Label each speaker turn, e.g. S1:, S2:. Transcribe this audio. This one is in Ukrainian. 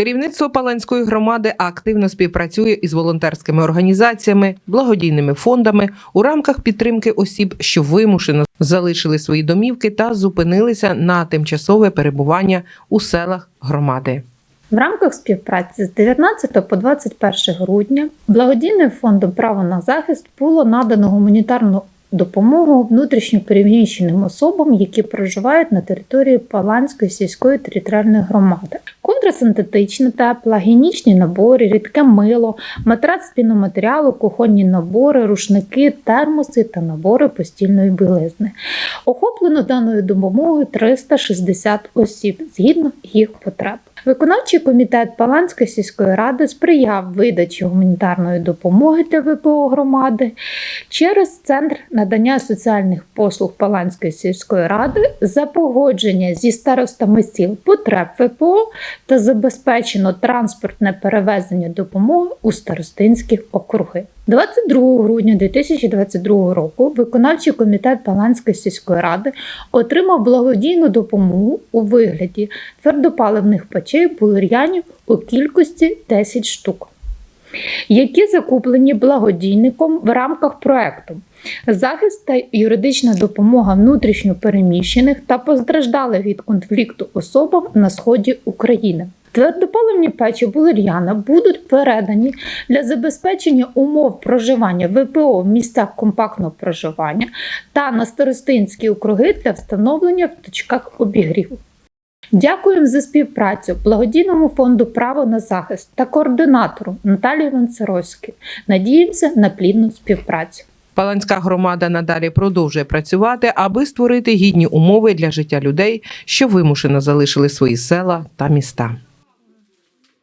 S1: Керівництво Паланської громади активно співпрацює із волонтерськими організаціями, благодійними фондами у рамках підтримки осіб, що вимушено залишили свої домівки та зупинилися на тимчасове перебування у селах громади.
S2: В рамках співпраці з 19 по 21 грудня благодійним фондом Право на захист було надано гуманітарну допомогу внутрішньо переміщеним особам, які проживають на території Паланської сільської територіальної громади. контрасинтетичне тепла, плагінічні набори, рідке мило, матрац з кухонні набори, рушники, термоси та набори постільної білизни. Охоплено даною допомогою 360 осіб згідно їх потреб. Виконавчий комітет Паланської сільської ради сприяв видачі гуманітарної допомоги для ВПО громади через центр надання соціальних послуг Паланської сільської ради за погодження зі старостами сіл потреб ВПО та забезпечено транспортне перевезення допомоги у старостинські округи. 22 грудня 2022 року виконавчий комітет Паланської сільської ради отримав благодійну допомогу у вигляді твердопаливних печей булер'янів у кількості 10 штук, які закуплені благодійником в рамках проекту. Захист та юридична допомога внутрішньо переміщених та постраждалих від конфлікту особам на сході України. Твердопаливні печі Булер'яна будуть передані для забезпечення умов проживання ВПО в місцях компактного проживання та на старостинські округи для встановлення в точках обігріву. Дякуємо за співпрацю благодійному фонду Право на захист та координатору Наталії Ванцеровській. Надіємося на плідну співпрацю.
S1: Паланська громада надалі продовжує працювати, аби створити гідні умови для життя людей, що вимушено залишили свої села та міста.